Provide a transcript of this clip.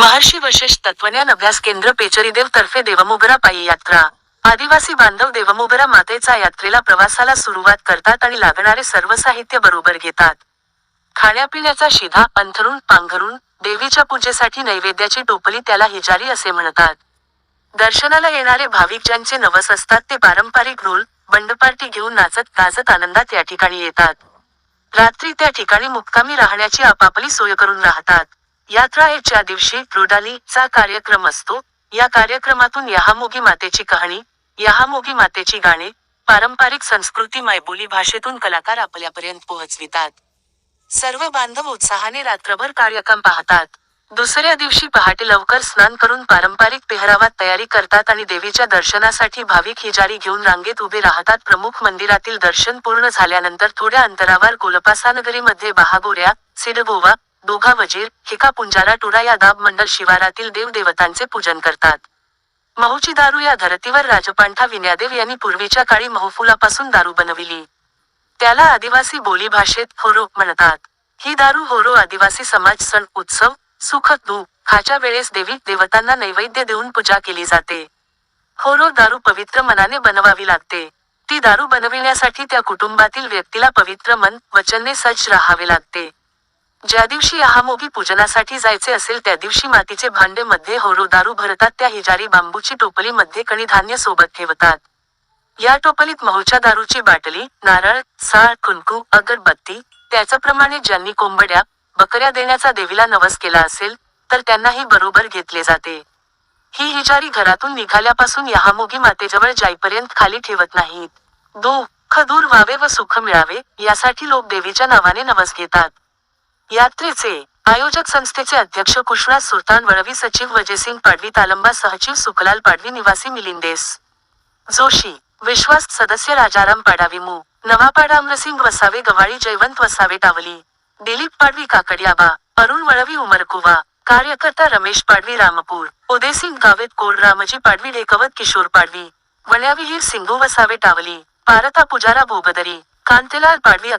महर्षी वशेष तत्वज्ञान अभ्यास केंद्र पेचरीदेव तर्फे देवमुगरा पायी यात्रा. आदिवासी बांधव देवमुगरा मातेचा यात्रेला प्रवासाला सुरुवात करतात आणि लागणारे सर्व साहित्य बरोबर घेतात. खाण्यापिण्याचा शिधा अंथरून पांघरून देवीच्या पूजेसाठी नैवेद्याची टोपली त्याला हिजारी असे म्हणतात. दर्शनाला येणारे भाविक ज्यांचे नवस असतात ते पारंपरिक ढोल बंडपार्टी घेऊन नाचत गाजत आनंदात या ठिकाणी येतात. रात्री त्या ठिकाणी मुक्कामी राहण्याची आपापली सोय करून राहतात. यात्राएच्या दिवशी रुडाली चा कार्यक्रम असतो. या कार्यक्रमातून यहामोगी मातेची कहाणी यहामोगी मातेची गाणे पारंपरिक संस्कृती मायबोली भाषेतून कलाकार आपल्यापर्यंत पोहोचवितात. सर्व बांधव उत्साहाने रात्रभर कार्यक्रम पाहतात. दुसऱ्या दिवशी पहाटे लवकर स्नान करून पारंपरिक पेहरावात तयारी करतात आणि देवीच्या दर्शनासाठी भाविक हिजारी घेऊन रांगेत उभे राहतात. प्रमुख मंदिरातील दर्शन पूर्ण झाल्यानंतर थोड्या अंतरावर कोलपासानगरीमध्ये बहागोऱ्या सिडगोवा दोघा वजीर हिका पुंजारा टुरा या दाब मंडल शिवारातील देवदेवतांचे पूजन करतात. महूची दारू या धरतीवर राजपांठा विन्यादेव यांनी पूर्वीच्या काळी महफुलापासून दारू बनविली. त्याला आदिवासी बोली भाषेत होरो म्हणतात. ही दारू होरो आदिवासी समाज सण उत्सव सुख खाच्या वेळेस देवी देवतांना नैवेद्य देऊन पूजा केली जाते. होरो दारू पवित्र मनाने बनवावी लागते. ती दारू बनविण्यासाठी त्या कुटुंबातील व्यक्तीला पवित्र मन वचनने सज्ज राहावे लागते. ज्या दिवशी यहामोगी पूजनासाठी जायचे असेल त्या दिवशी मातीचे भांडे मध्ये होरो दारू भरतात त्या हिजारी बांबूची टोपली मध्ये कणीधान्य सोबत ठेवतात. या टोपलीत महूच्या दारूची बाटली नारळ साळ कुंकू अगरबत्ती त्याचप्रमाणे ज्यांनी कोंबड्या बकऱ्या देण्याचा देवीला नवस केला असेल तर त्यांनाही बरोबर घेतले जाते. ही हिजारी घरातून निघाल्यापासून यहामोगी मातेजवळ जाईपर्यंत खाली ठेवत नाहीत. दुःख दूर व्हावे व सुख मिळावे यासाठी लोक देवीच्या नावाने नवस घेतात. यात्रेचे आयोजक संस्थेचे अध्यक्ष कृष्णा सुलतान वळवी सचिव वजेसिंग पाडवी तालंबा सहचिव सुखलाल पाडवी निवासी मिलिंदेस जोशी विश्वास सदस्य राजाराम पाडावी मू नवापाडा अमरसिंग वसावे गवाळी जयवंत वसावे टावली दिलीप पाडवी काकडियाबा अरुण वळवी उमरकुवा कार्यकर्ता रमेश पाडवी रामपूर उदयसिंग गावेत कोड रामजी पाडवी ढेकवत किशोर पाडवी वण्याविहीर सिंगू वसावे टावली पारता पुजारा भोगदरी कांतीलाल पाडवी